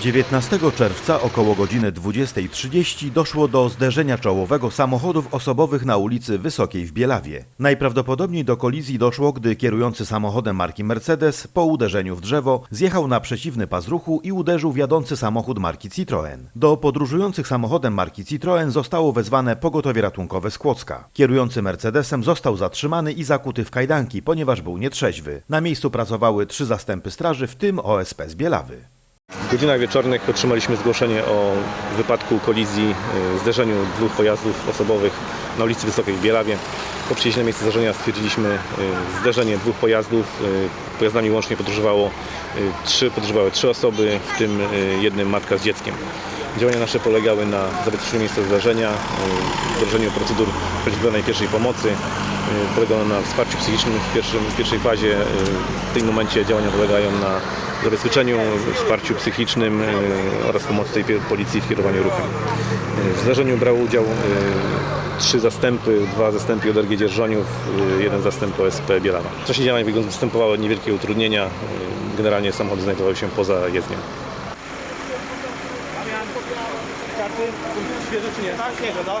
19 czerwca około godziny 20.30 doszło do zderzenia czołowego samochodów osobowych na ulicy Wysokiej w Bielawie. Najprawdopodobniej do kolizji doszło, gdy kierujący samochodem marki Mercedes po uderzeniu w drzewo zjechał na przeciwny pas ruchu i uderzył w jadący samochód marki Citroën. Do podróżujących samochodem marki Citroën zostało wezwane pogotowie ratunkowe z Kłodzka. Kierujący Mercedesem został zatrzymany i zakuty w kajdanki, ponieważ był nietrzeźwy. Na miejscu pracowały trzy zastępy straży, w tym OSP z Bielawy. W godzinach wieczornych otrzymaliśmy zgłoszenie o wypadku kolizji, y, zderzeniu dwóch pojazdów osobowych na ulicy Wysokiej w Bielawie. Po przyjściu na miejsce zdarzenia stwierdziliśmy y, zderzenie dwóch pojazdów. Y, Pojazdami łącznie podróżowało trzy, podróżowały trzy osoby, w tym jednym matka z dzieckiem. Działania nasze polegały na zabezpieczeniu miejsca zdarzenia, wdrożeniu procedur kwalifikowanej pierwszej pomocy. Polegało na wsparciu psychicznym w, w pierwszej fazie. W tym momencie działania polegają na zabezpieczeniu, wsparciu psychicznym y, oraz pomocy tej policji w kierowaniu ruchem. Y, W zdarzeniu brało udział y, trzy zastępy, dwa zastępy JRG Dzierżoniów, y, jeden zastęp OSP Bielawa. W czasie działań występowały niewielkie utrudnienia. Generalnie samochody znajdowały się poza jezdnią. Karty? Świeże czy nie? Tak, świeże, no.